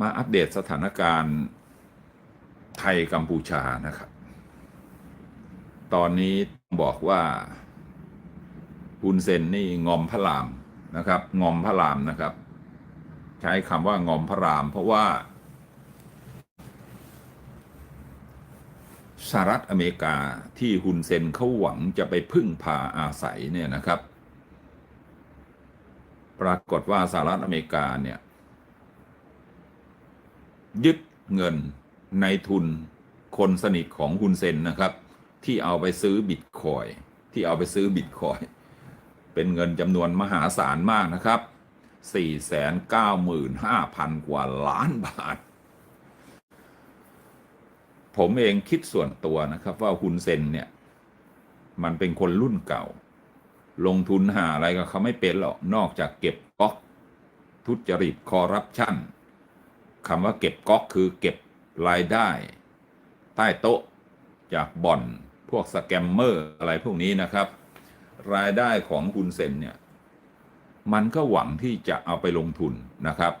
มาอัปเดตสถานการณ์ไทยกัมพูชานะครับ ตอนนี้บอกว่าฮุนเซนนี่งอมพระรามนะครับ งอมพระรามนะครับ ใช้คำว่างอมพระราม เพราะว่าสหรัฐอเมริกาที่ฮุนเซนเขาหวังจะไปพึ่งพาอาศัยเนี่ยนะครับ ปรากฏว่าสหรัฐอเมริกาเนี่ย ยึดเงินในทุนคนสนิทของฮุนเซนนะครับ ที่เอาไปซื้อบิตคอยที่เอาไปซื้อบิตคอยเป็นเงินจำนวนมหาศาลมากนะครับ 495,000 กว่าล้านบาท ผมเองคิดส่วนตัวนะครับ ว่าฮุนเซนเนี่ย มันเป็นคนรุ่นเก่า ลงทุนหาอะไรก็เขาไม่เป็นหรอก นอกจากเก็บก๊อกทุจริตคอร์รัปชัน คำว่าเก็บก๊อกคือเก็บรายได้ ใต้โต๊ะจากบ่อนพวกสแกมเมอร์อะไรพวกนี้นะครับ รายได้ของคุณเซนเนี่ย มันก็หวังที่จะเอาไปลงทุนนะครับ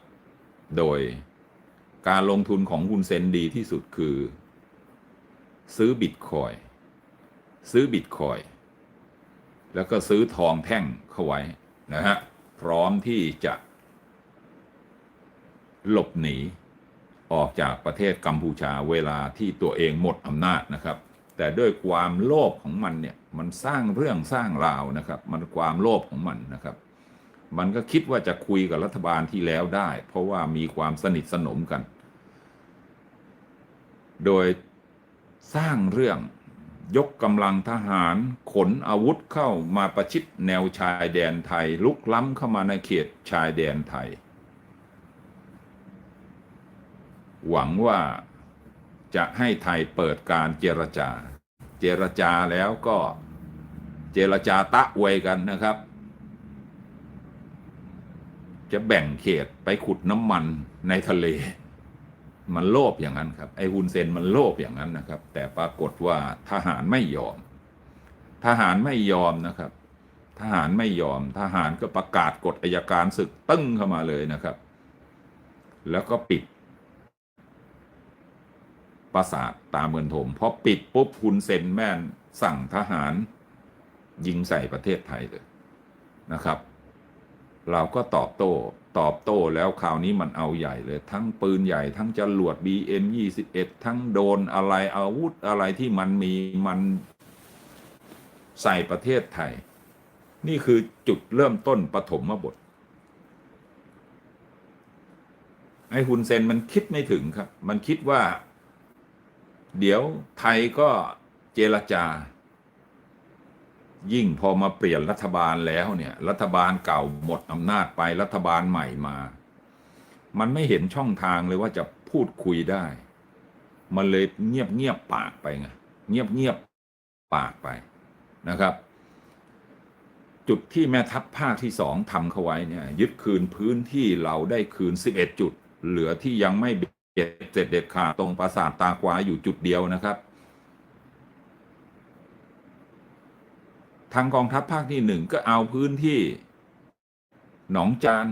โดยการลงทุนของคุณเซนดีที่สุดคือ ซื้อบิตคอยซื้อบิตคอยแล้วก็ซื้อทองแท่งเข้าไว้นะฮะพร้อมที่จะ หลบหนีออกจากประเทศกัมพูชาเวลาที่ตัวเองหมดอำนาจนะครับ แต่ด้วยความโลภของมันเนี่ยมันสร้างเรื่องสร้างราวนะครับ มันความโลภของมันนะครับ มันก็คิดว่าจะคุยกับรัฐบาลที่แล้วได้ เพราะว่ามีความสนิทสนมกัน โดยสร้างเรื่องยกกำลังทหารขนอาวุธเข้ามาประชิดแนวชายแดนไทย ลุกล้ำเข้ามาในเขตชายแดนไทย หวังว่าจะให้ไทยเปิดการเจรจา เจรจาแล้วก็เจรจาตะอวยกันนะครับ จะแบ่งเขตไปขุดน้ำมันในทะเล มันโลภอย่างนั้นครับ ไอ้ฮุนเซนมันโลภอย่างนั้นนะครับ แต่ปรากฏว่าทหารไม่ยอม ทหารไม่ยอมนะครับ ทหารไม่ยอม ทหารก็ประกาศกฎอายการศึกตึ้งเข้ามาเลยนะครับ แล้วก็ปิด ปราสาทตาเมือนถมพอปิดปุ๊บฮุนเซนแม่นสั่งทหาร ยิงใส่ประเทศไทยเลยนะครับ เราก็ตอบโต้ตอบโต้แล้วคราวนี้มันเอาใหญ่เลย ทั้งปืนใหญ่ทั้งจรวด BM 21 ทั้งโดนอะไรอาวุธอะไรที่มันมีมันใส่ประเทศไทย นี่คือจุดเริ่มต้นปฐมบทไอ้ฮุนเซนมันคิดไม่ถึงครับ มันคิดว่า เดี๋ยวไทยก็เจรจา ยิ่งพอมาเปลี่ยนรัฐบาลแล้วเนี่ย รัฐบาลเก่าหมดอำนาจไปรัฐบาลใหม่มา มันไม่เห็นช่องทางเลยว่าจะพูดคุยได้ มันเลยเงียบเงียบปากไปไงเงียบเงียบปากไปนะครับ จุดที่แม่ทัพภาคที่สองทำเขาไว้เนี่ย ยึดคืนพื้นที่เราได้คืน 11 จุด เหลือที่ยังไม่ เบ็ดเสร็จเด็ดขาดตรงปราสาทตากวาอยู่จุดเดียวนะครับ ทางกองทัพภาคที่หนึ่งก็เอาพื้นที่ หนองจาน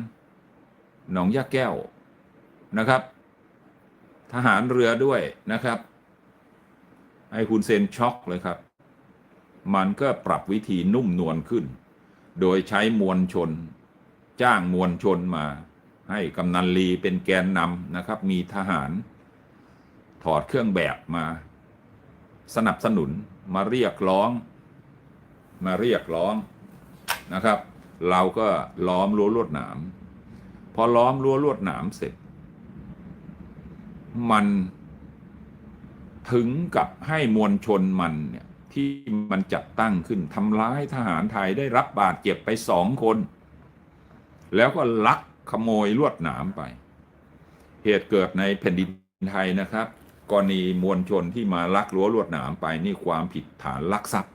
หนองยาแก้วนะครับ ทหารเรือด้วยนะครับไอ้คุณเซนช็อกเลยครับ มันก็ปรับวิธีนุ่มนวลขึ้น โดยใช้มวลชน จ้างมวลชนมา ให้กำนันลีเป็นแกนนำนะครับ มีทหาร ถอดเครื่องแบบมา สนับสนุนมาเรียกร้อง มาเรียกร้องนะครับ เราก็ล้อมรั้วลวดหนาม พอล้อมรั้วลวดหนามเสร็จ มันถึงกับให้มวลชนมันเนี่ยที่มันจัดตั้งขึ้นทำร้ายทหารไทยได้รับบาดเจ็บไปสองคน แล้วก็ลัก ขโมยลวดหนามไป เหตุเกิดในแผ่นดินไทยนะครับกรณีมวลชนที่มาลักรั้วลวดหนามไปนี่ความผิดฐานลักทรัพย์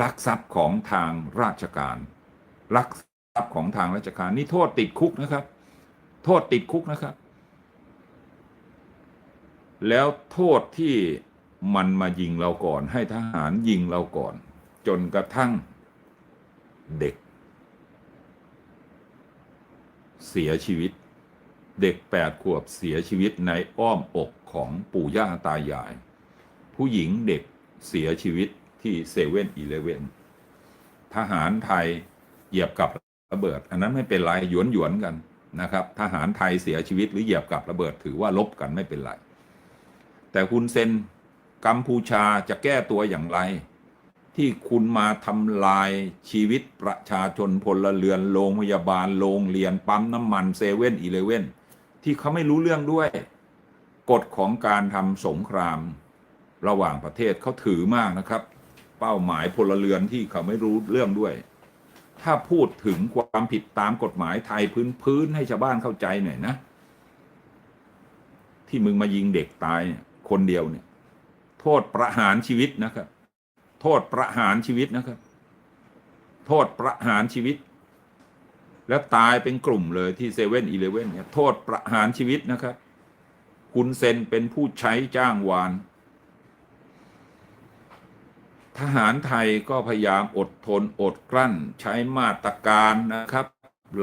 ลักทรัพย์ของทางราชการ ลักทรัพย์ของทางราชการนี่โทษติดคุกนะครับ โทษติดคุกนะครับ แล้วโทษที่มันมายิงเราก่อน ให้ทหารยิงเราก่อน จนกระทั่งเด็ก เสียชีวิต เด็กแปดขวบเสียชีวิตในอ้อมอกของปู่ย่าตายาย ผู้หญิงเด็กเสียชีวิตที่เซเว่นอีเลเว่นทหารไทยเหยียบกับระเบิด อันนั้นไม่เป็นไรหยวนหยวนกันนะครับ ทหารไทยเสียชีวิตหรือเหยียบกับระเบิดถือว่าลบกันไม่เป็นไร แต่คุณเซนกัมพูชาจะแก้ตัวอย่างไร ที่คุณมาทำลายชีวิตประชาชนพลเรือนโรงพยาบาลโรงเรียนปั๊มน้ำมันเซเว่นอีเลเว่นที่เขาไม่รู้เรื่องด้วย กฎของการทำสงคราม ระหว่างประเทศเขาถือมากนะครับ เป้าหมายพลเรือนที่เขาไม่รู้เรื่องด้วย ถ้าพูดถึงความผิดตามกฎหมายไทยพื้นพื้นให้ชาวบ้านเข้าใจหน่อยนะ ที่มึงมายิงเด็กตายเนี่ยคนเดียวเนี่ย โทษประหารชีวิตนะครับ โทษประหารชีวิตนะครับ โทษประหารชีวิต แล้วตายเป็นกลุ่มเลยที่เซเว่นอีเลเว่นเนี่ยโทษประหารชีวิตนะครับ คุณเซนเป็นผู้ใช้จ้างวาน ทหารไทยก็พยายามอดทนอดกลั้น ใช้มาตรการนะครับ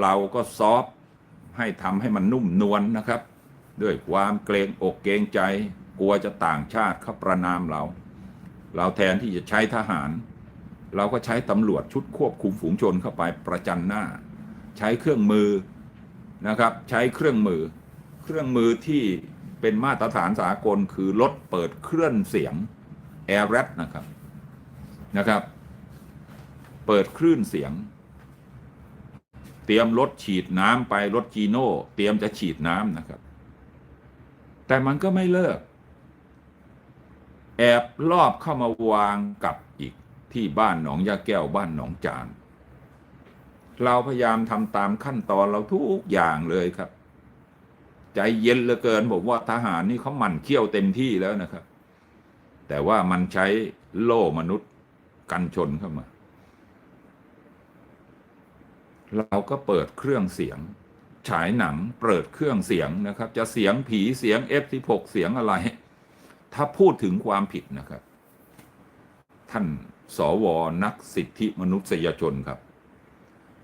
เราก็ซอฟให้ทำให้มันนุ่มนวลนะครับ ด้วยความเกรงอกเกรงใจ กลัวจะต่างชาติเขาประนามเรา เราแทนที่จะใช้ทหาร เราก็ใช้ตำรวจชุดควบคุมฝูงชนเข้าไปประจันหน้า ใช้เครื่องมือนะครับ ใช้เครื่องมือ เครื่องมือที่เป็นมาตรฐานสากลคือรถเปิดเครื่องเสียง Air r a p นะครับนะครับ เปิดคลื่นเสียง เตรียมรถฉีดน้ำไปรถจีโน่เตรียมจะฉีดน้ำนะครับ แต่มันก็ไม่เลิก แอบลอบเข้ามาวางกับอีกที่บ้านหนองยาแก้วบ้านหนองจาน เราพยายามทำตามขั้นตอนเราทุกอย่างเลยครับ ใจเย็นเหลือเกินผมว่าทหารนี่เขาหมั่นเคี่ยวเต็มที่แล้วนะครับ แต่ว่ามันใช้โล่มนุษย์กันชนเข้ามา เราก็เปิดเครื่องเสียง ฉายหนังเปิดเครื่องเสียงนะครับ จะเสียงผีเสียง F16 เสียงอะไร ถ้าพูดถึงความผิดนะครับ ท่านสวนักสิทธิมนุษยชนครับ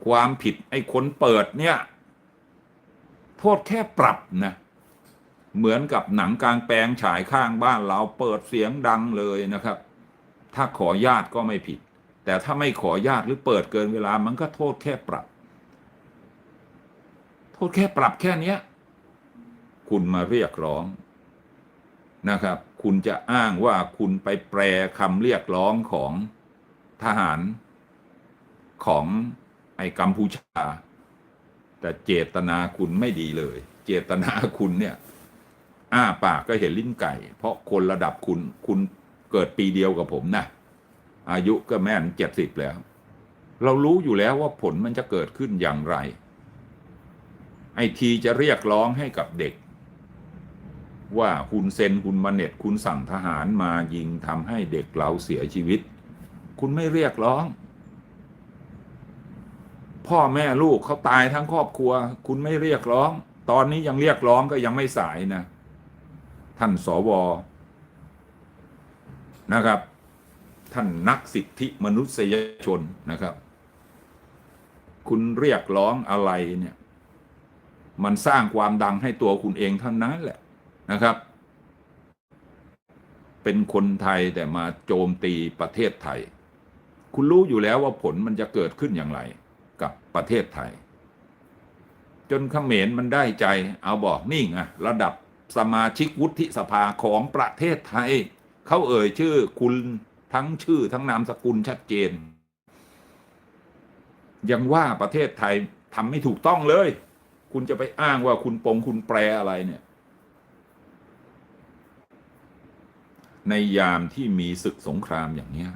ความผิดไอ้คนเปิดเนี่ย โทษแค่ปรับนะเหมือนกับหนังกลางแปลงฉายข้างบ้านเราเปิดเสียงดังเลยนะครับ ถ้าขอญาตก็ไม่ผิด แต่ถ้าไม่ขอญาตหรือเปิดเกินเวลามันก็โทษแค่ปรับ โทษแค่ปรับแค่นี้คุณมาเรียกร้องนะครับ คุณจะอ้างว่าคุณไปแปลคำเรียกร้องของทหารของไอ้กัมพูชา แต่เจตนาคุณไม่ดีเลย เจตนาคุณเนี่ย อ้าปากก็เห็นลิ้นไก่ เพราะคนระดับคุณคุณเกิดปีเดียวกับผมนะอายุก็แม่นเจ็ดสิบแล้ว เรารู้อยู่แล้วว่าผลมันจะเกิดขึ้นอย่างไร ไอทีจะเรียกร้องให้กับเด็ก ว่าคุณเซนคุณมาเน็ตคุณสั่งทหารมายิงทำให้เด็กเราเสียชีวิต คุณไม่เรียกร้อง พ่อแม่ลูกเขาตายทั้งครอบครัว คุณไม่เรียกร้อง ตอนนี้ยังเรียกร้องก็ยังไม่สายนะ ท่านสวนะครับ ท่านนักสิทธิมนุษยชนนะครับ คุณเรียกร้องอะไรเนี่ย มันสร้างความดังให้ตัวคุณเองเท่านั้นแหละ นะครับ เป็นคนไทยแต่มาโจมตีประเทศไทย คุณรู้อยู่แล้วว่าผลมันจะเกิดขึ้นอย่างไรกับประเทศไทย จนเขมรมันได้ใจ เอาบอกนี่ไงระดับสมาชิกวุฒิสภาของประเทศไทย เขาเอ่ยชื่อคุณทั้งชื่อทั้งนามสกุลชัดเจน ยังว่าประเทศไทยทำไม่ถูกต้องเลย คุณจะไปอ้างว่าคุณปงคุณแปลอะไรเนี่ย ในยามที่มีศึกสงครามอย่างนี้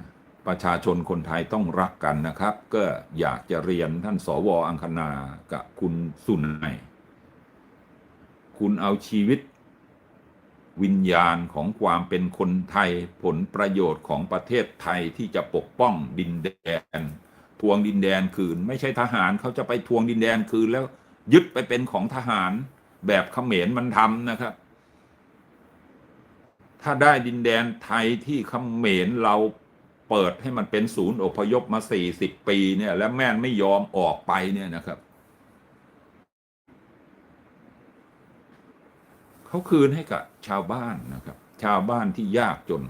ประชาชนคนไทยต้องรักกันนะครับ ก็อยากจะเรียนท่านสวอังคณากับคุณสุนัยคุณเอาชีวิตวิญญาณของความเป็นคนไทยผลประโยชน์ของประเทศไทยที่จะปกป้องดินแดน ทวงดินแดนคืน ไม่ใช่ทหารเขาจะไปทวงดินแดนคืนแล้วยึดไปเป็นของทหารแบบเขมรมันทำนะครับ ถ้าได้ดินแดนไทยที่เขมรเราเปิดให้มันเป็นศูนย์อพยพมาสี่สิบปีเนี่ย แล้วแม่นไม่ยอมออกไปเนี่ยนะครับ เขาคืนให้กับชาวบ้านนะครับ ชาวบ้านที่ยากจน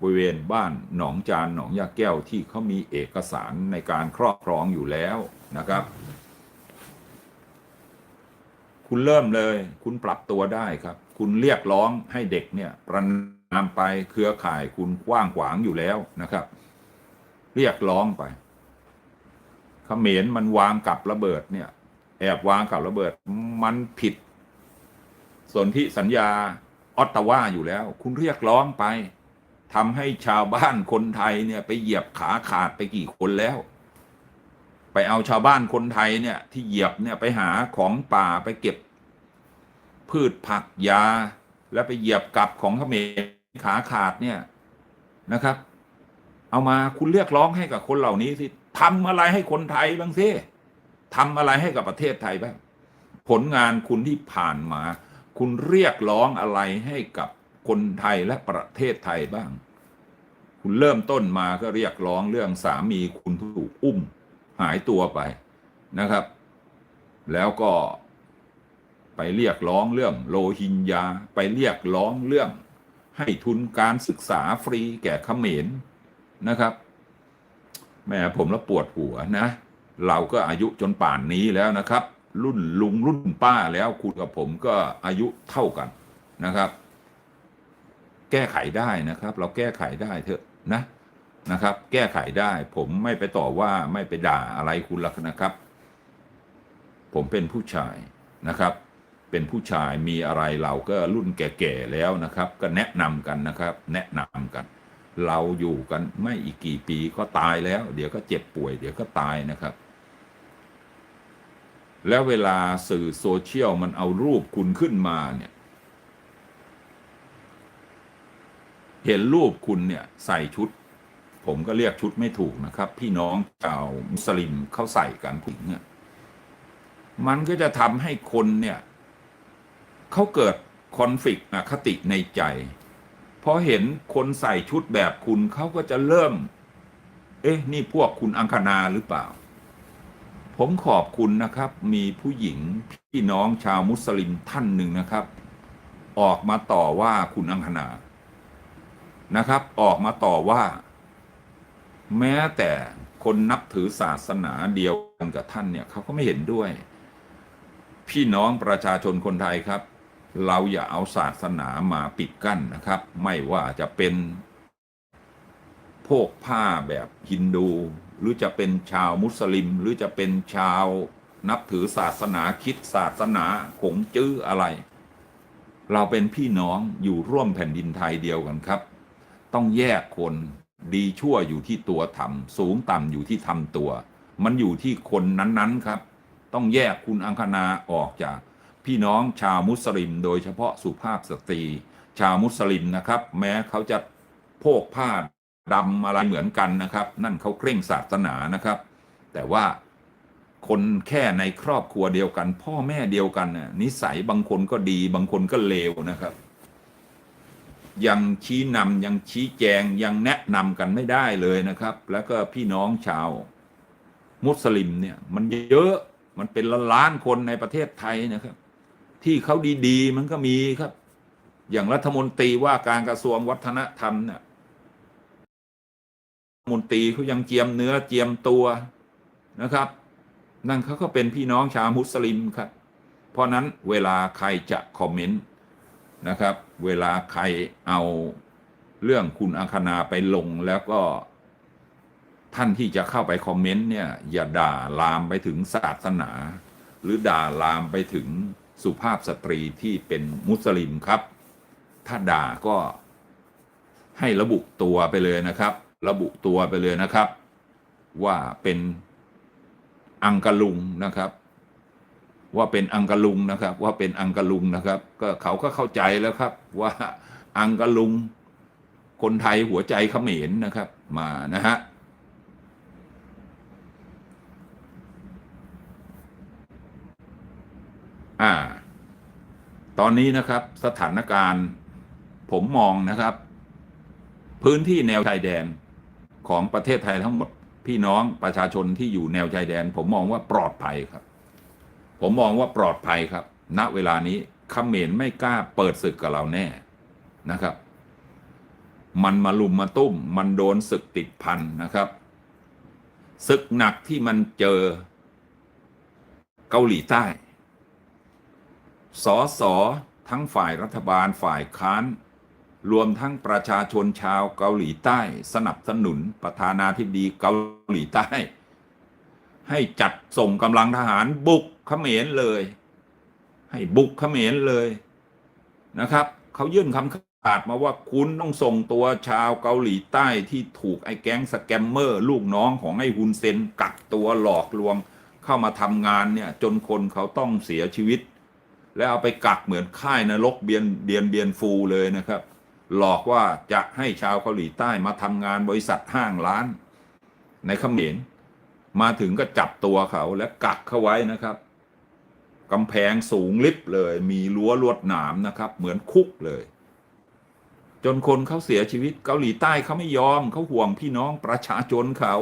บริเวณบ้านหนองจานหนองยาแก้วที่เขามีเอกสารในการครอบครองอยู่แล้วนะครับ คุณเริ่มเลย คุณปรับตัวได้ครับ คุณเรียกร้องให้เด็กเนี่ยประนามไปเครือข่ายคุณกว้างขวางอยู่แล้วนะครับ เรียกร้องไปเขมรมันวางกับระเบิดเนี่ย แอบวางกับระเบิด มันผิดสนธิสัญญาออตตาวาอยู่แล้ว คุณเรียกร้องไปทำให้ชาวบ้านคนไทยเนี่ย ไปเหยียบขาขาดไปกี่คนแล้ว ไปเอาชาวบ้านคนไทยเนี่ย ที่เหยียบเนี่ยไปหาของป่าไปเก็บ พืชผักยา แล้วไปเหยียบกับของเขมรขาขาดเนี่ยนะครับ เอามาคุณเรียกร้องให้กับคนเหล่านี้สิทำอะไรให้คนไทยบ้างสิทำอะไรให้กับประเทศไทยบ้างผลงานคุณที่ผ่านมา คุณเรียกร้องอะไรให้กับคนไทยและประเทศไทยบ้าง คุณเริ่มต้นมาก็เรียกร้องเรื่องสามีคุณถูกอุ้มหายตัวไปนะครับ แล้วก็ ไปเรียกร้องเรื่องโลหินยาไปเรียกร้องเรื่อง ให้ทุนการศึกษาฟรีแก่เขมรนะครับแม่ผมแล้วปวดหัวนะ เราก็อายุจนป่านนี้แล้วนะครับ รุ่นลุงรุ่นป้าแล้วคุณกับผมก็อายุเท่ากันนะครับ แก้ไขได้นะครับ เราแก้ไขได้เถอะนะนะครับ แก้ไขได้ ผมไม่ไปต่อว่าไม่ไปด่าอะไรคุณหรอกนะครับ ผมเป็นผู้ชายนะครับ เป็นผู้ชายมีอะไรเราก็รุ่นแก่ๆแล้วนะครับ ก็แนะนำกันนะครับ แนะนำกัน เราอยู่กันไม่อีกกี่ปีก็ตายแล้ว เดี๋ยวก็เจ็บป่วย เดี๋ยวก็ตายนะครับ แล้วเวลาสื่อโซเชียลมันเอารูปคุณขึ้นมาเนี่ย เห็นรูปคุณเนี่ยใส่ชุด ผมก็เรียกชุดไม่ถูกนะครับ พี่น้องชาวมุสลิมเขาใส่กันผู้หญิงเนี่ยมันก็จะทำให้คนเนี่ย เขาเกิดคอนฟ lict อคติในใจพอเห็นคนใส่ชุดแบบคุณเขาก็จะเริ่ม เอ๊ะ นี่พวกคุณอังคณาหรือเปล่า ผมขอบคุณนะครับ มีผู้หญิงพี่น้องชาวมุสลิมท่านหนึ่งนะครับ ออกมาต่อว่าคุณอังคณานะครับ ออกมาต่อว่า แม้แต่คนนับถือศาสนาเดียวกันกับท่านเนี่ยเขาก็ไม่เห็นด้วย พี่น้องประชาชนคนไทยครับ เราอย่าเอาศาสนามาปิดกั้นนะครับ ไม่ว่าจะเป็นพวกผ้าแบบฮินดู หรือจะเป็นชาวมุสลิม หรือจะเป็นชาวนับถือศาสนาคิดศาสนาขงจื้ออะไร เราเป็นพี่น้องอยู่ร่วมแผ่นดินไทยเดียวกันครับ ต้องแยกคนดีชั่วอยู่ที่ตัวทำสูงต่ำอยู่ที่ทำตัว มันอยู่ที่คนนั้นๆครับ ต้องแยกคุณอังคณาออกจาก พี่น้องชาวมุสลิม โดยเฉพาะสุภาพสตรี ชาวมุสลิมนะครับ แม้เขาจะโพกผ้าดำอะไรเหมือนกันนะครับ นั่นเขาเคร่งศาสนานะครับ แต่ว่าคนแค่ในครอบครัวเดียวกัน พ่อแม่เดียวกันนิสัยบางคนก็ดีบางคนก็เลวนะครับ ยังชี้นำยังชี้แจงยังแนะนำกันไม่ได้เลยนะครับ แล้วก็พี่น้องชาว มุสลิมเนี่ย มันเยอะมันเป็นล้านคนในประเทศไทยนะครับ ที่เขาดีๆ มันก็มีครับ อย่างรัฐมนตรีว่าการกระทรวงวัฒนธรรมเนี่ยรัฐมนตรีเขายังเจียมเนื้อเจียมตัวนะครับ นั่นเขาก็เป็นพี่น้องชาวมุสลิมครับ เพราะนั้นเวลาใครจะคอมเมนต์นะครับ เวลาใครเอาเรื่องคุณอังคณาไปลงแล้วก็ท่านที่จะเข้าไปคอมเมนต์เนี่ย อย่าด่าลามไปถึงศาสนา หรือด่าลามไปถึง สุภาพสตรีที่เป็นมุสลิมครับ ถ้าด่าก็ให้ระบุตัวไปเลยนะครับ ระบุตัวไปเลยนะครับ ว่าเป็นอังกะลุงนะครับ ว่าเป็นอังกะลุงนะครับ ว่าเป็นอังกะลุงนะครับ ก็เขาก็เข้าใจแล้วครับ ว่าอังกะลุงคนไทยหัวใจเขมรนะครับ มานะฮะ อ่า ตอนนี้นะครับสถานการณ์ผมมองนะครับ พื้นที่แนวชายแดนของประเทศไทยทั้งหมด พี่น้องประชาชนที่อยู่แนวชายแดน ผมมองว่าปลอดภัยครับ ผมมองว่าปลอดภัยครับ ณเวลานี้เขมรไม่กล้าเปิดศึกกับเราแน่นะครับ มันมาลุมมาตุ้ม มันโดนศึกติดพันนะครับศึกหนักที่มันเจอเกาหลีใต้ สอสอทั้งฝ่ายรัฐบาลฝ่ายค้าน รวมทั้งประชาชนชาวเกาหลีใต้ สนับสนุนประธานาธิบดีเกาหลีใต้ ให้จัดส่งกำลังทหารบุกเขมรเลย ให้บุกเขมรเลยนะครับเขายื่นคำขาดมาว่าคุณต้องส่งตัวชาวเกาหลีใต้ที่ถูกไอ้แก๊งสแกมเมอร์ ลูกน้องของไอ้ฮุนเซนกักตัวหลอกลวง เข้ามาทำงานเนี่ยจนคนเขาต้องเสียชีวิต แล้วเอาไปกักเหมือนค่ายนรกเบียนเดียนเบียนฟูเลยนะครับ หลอกว่าจะให้ชาวเกาหลีใต้มาทำงานบริษัทห้างร้าน ในเขมรมาถึงก็จับตัวเขาและกักเขาไว้นะครับกำแพงสูงลิบเลย มีรั้วลวดหนามนะครับ เหมือนคุกเลย จนคนเขาเสียชีวิตเกาหลีใต้เขาไม่ยอมเขาห่วงพี่น้องประชาชนเขา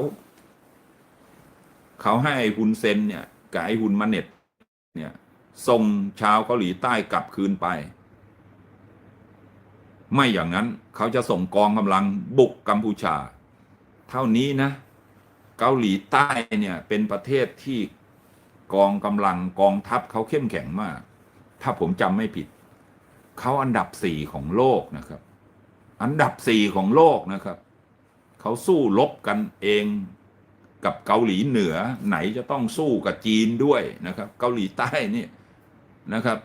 เขาให้ไอ้ฮุนเซนเนี่ยกับไอ้ฮุนมาเน็ตเนี่ย ส่งชาวเกาหลีใต้กลับคืนไป ไม่อย่างนั้นเขาจะส่งกองกำลังบุกกัมพูชา เท่านี้นะ เกาหลีใต้เนี่ยเป็นประเทศที่กองกำลังกองทัพเขาเข้มแข็งมาก ถ้าผมจำไม่ผิด เขาอันดับสี่ของโลกนะครับ อันดับสี่ของโลกนะครับ เขาสู้รบกันเองกับเกาหลีเหนือไหนจะต้องสู้กับจีนด้วยนะครับ เกาหลีใต้นี่ นะครับ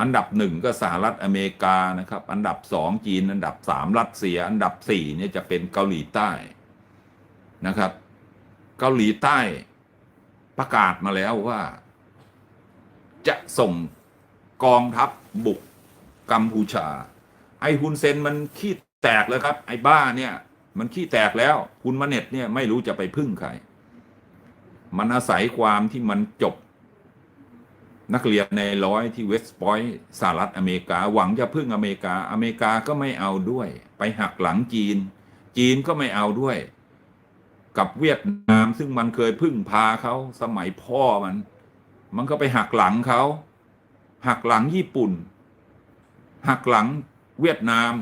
อันดับหนึ่งก็สหรัฐอเมริกานะครับ อันดับสองจีน อันดับสามรัสเซีย อันดับสี่เนี่ยจะเป็นเกาหลีใต้นะครับ เกาหลีใต้ประกาศมาแล้วว่า จะส่งกองทัพบุกกัมพูชา ไอ้ฮุนเซนมันขี้แตกแล้วครับ ไอ้บ้าเนี่ย มันขี้แตกแล้วคุณมาเน็ตเนี่ยไม่รู้จะไปพึ่งใคร มันอาศัยความที่มันจบ นักเรียนในร้อยที่เวสต์พอยต์สหรัฐอเมริกา หวังจะพึ่งอเมริกา อเมริกาก็ไม่เอาด้วย ไปหักหลังจีน จีนก็ไม่เอาด้วย กับเวียดนามซึ่งมันเคยพึ่งพาเขาสมัยพ่อมัน มันก็ไปหักหลังเขาหักหลังญี่ปุ่น หักหลังเวียดนาม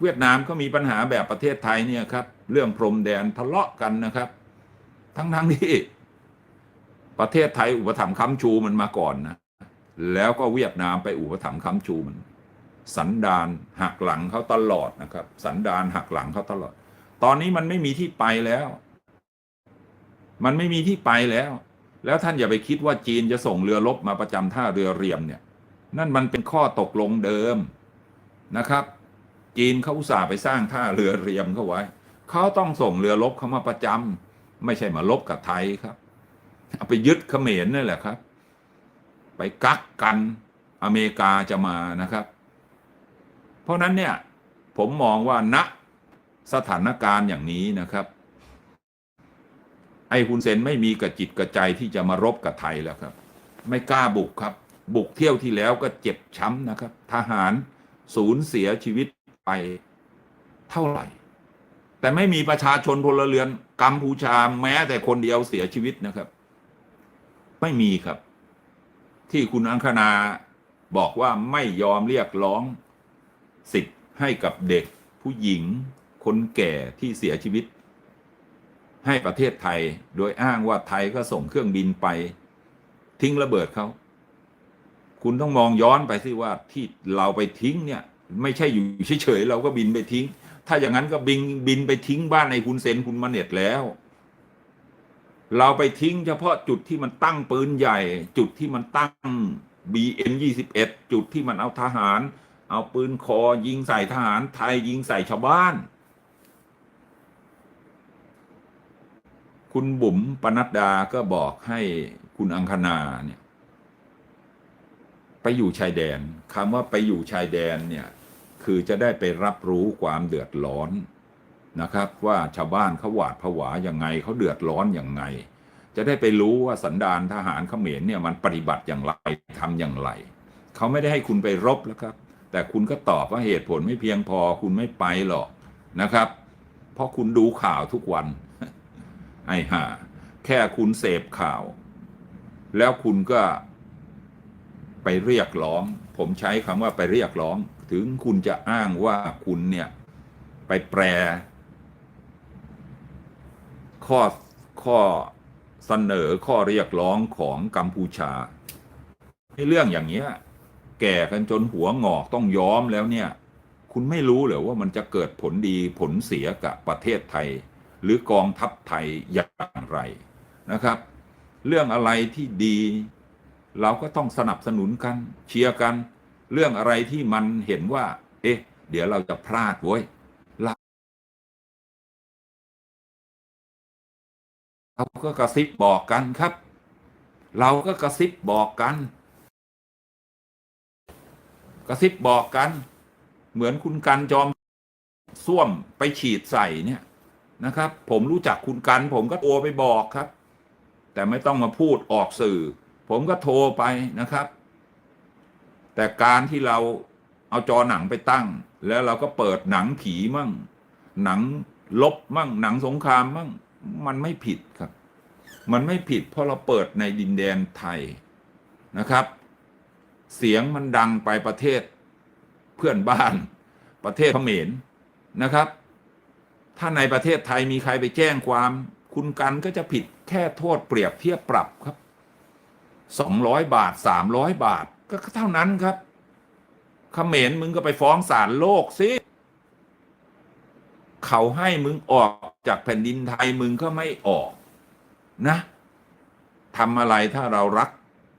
เวียดนามก็มีปัญหาแบบประเทศไทยเนี่ยครับ เรื่องพรมแดนทะเลาะกันนะครับ ทั้งทั้งๆที่ ประเทศไทยอุปถัมภ์ค้ำชูมันมาก่อนนะ แล้วก็เวียดนามไปอุปถัมภ์ค้ำชูมัน สันดานหักหลังเขาตลอดนะครับ สันดานหักหลังเขาตลอด ตอนนี้มันไม่มีที่ไปแล้ว มันไม่มีที่ไปแล้ว แล้วท่านอย่าไปคิดว่าจีนจะส่งเรือรบมาประจำท่าเรือเรียมเนี่ย นั่นมันเป็นข้อตกลงเดิมนะครับ จีนเขาอุตส่าห์ไปสร้างท่าเรือเรียมเขาไว้เขาต้องส่งเรือรบเขามาประจำไม่ใช่มาลบกับไทยครับ เอาไปยึดเขมรนั่นแหละครับ ไปกักกันอเมริกาจะมานะครับ เพราะนั้นเนี่ยผมมองว่าณสถานการณ์อย่างนี้นะครับ ไอ้ฮุนเซนไม่มีกระจิตกระใจที่จะมารบกับไทยแล้วครับ ไม่กล้าบุกครับ บุกเที่ยวที่แล้วก็เจ็บช้ำนะครับ ทหารสูญเสียชีวิตไปเท่าไหร่ แต่ไม่มีประชาชนพลเรือนกัมพูชาแม้แต่คนเดียวเสียชีวิตนะครับ ไม่มีครับ ที่คุณอังคณาบอกว่าไม่ยอมเรียกร้องสิทธิ์ให้กับเด็กผู้หญิง คนแก่ที่เสียชีวิต ให้ประเทศไทยโดยอ้างว่าไทยก็ส่งเครื่องบินไป ทิ้งระเบิดเขา คุณต้องมองย้อนไปสิว่าที่เราไปทิ้งเนี่ย ไม่ใช่อยู่เฉยๆเราก็บินไปทิ้ง ถ้าอย่างนั้นก็บินบินไปทิ้งบ้านในคุณเซนคุณมาเน็ตแล้ว เราไปทิ้งเฉพาะจุดที่มันตั้งปืนใหญ่ จุดที่มันตั้ง BN 21 จุดที่มันเอาทหาร เอาปืนคอยิงใส่ทหารไทยยิงใส่ชาวบ้าน คุณบุ๋มปนัดดาก็บอกให้คุณอังคณาเนี่ยไปอยู่ชายแดนคำว่าไปอยู่ชายแดนเนี่ย คือจะได้ไปรับรู้ความเดือดร้อน นะครับ ว่าชาวบ้านเขาหวาดผวาอย่างไงเขาเดือดร้อนอย่างไง จะได้ไปรู้ว่าสันดานทหารเขมรเนี่ยมันปฏิบัติอย่างไรทำอย่างไรเขาไม่ได้ให้คุณไปรบแล้วครับ แต่คุณก็ตอบว่าเหตุผลไม่เพียงพอคุณไม่ไปหรอกนะครับ เพราะคุณดูข่าวทุกวัน ไอ้ห่าแค่คุณเสพข่าว แล้วคุณก็ไปเรียกร้อง ผมใช้คำว่าไปเรียกร้อง ถึงคุณจะอ้างว่าคุณเนี่ย ไปแปล ข้อข้อเสนอข้อเรียกร้องของกัมพูชาในเรื่องอย่างเนี้ยแก่กันจนหัวงอกต้องย้อมแล้วเนี่ย คุณไม่รู้เหรอว่ามันจะเกิดผลดีผลเสียกับประเทศไทย หรือกองทัพไทยอย่างไรนะครับ เรื่องอะไรที่ดี เราก็ต้องสนับสนุนกันเชียร์กัน เรื่องอะไรที่มันเห็นว่า เอ๊ะ เดี๋ยวเราจะพลาดเว้ย เราก็กระซิบบอกกันครับ เราก็กระซิบบอกกัน กระซิบบอกกัน เหมือนคุณกันจอมส้วมไปฉีดใส่เนี่ยนะครับ ผมรู้จักคุณกัน ผมก็โทรไปบอกครับ แต่ไม่ต้องมาพูดออกสื่อ ผมก็โทรไปนะครับ แต่การที่เราเอาจอหนังไปตั้ง แล้วเราก็เปิดหนังผีมั่ง หนังลบมั่ง หนังสงครามมั่ง มันไม่ผิดครับ มันไม่ผิดเพราะเราเปิดในดินแดนไทยนะครับ เสียงมันดังไปประเทศเพื่อนบ้าน ประเทศเขมรนะครับ ถ้าในประเทศไทยมีใครไปแจ้งความ คุณกันก็จะผิดแค่โทษเปรียบเทียบปรับครับสองร้อยบาทสามร้อยบาทก็เท่านั้นครับเขมรมึงก็ไปฟ้องศาลโลกสิ เขาให้มึงออกจากแผ่นดินไทยมึงก็ไม่ออกนะทำอะไรถ้าเรารัก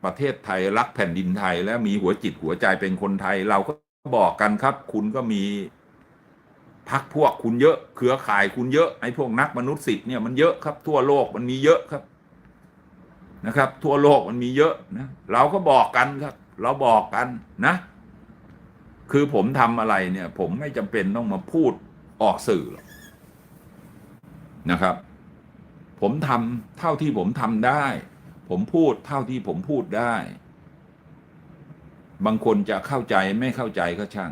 ประเทศไทยรักแผ่นดินไทย และมีหัวจิตหัวใจเป็นคนไทย เราก็บอกกันครับ คุณก็มีพักพวกคุณเยอะ เครือข่ายคุณเยอะไอ้พวกนักมนุษยสิทธิ์เนี่ยมันเยอะครับ ทั่วโลกมันมีเยอะครับนะครับ ทั่วโลกมันมีเยอะนะเราก็บอกกันครับ เราบอกกันนะ คือผมทำอะไรเนี่ย ผมไม่จำเป็นต้องมาพูด ออกสื่อหรอกนะครับ ผมทำเท่าที่ผมทำได้ ผมพูดเท่าที่ผมพูดได้ บางคนจะเข้าใจไม่เข้าใจก็ช่าง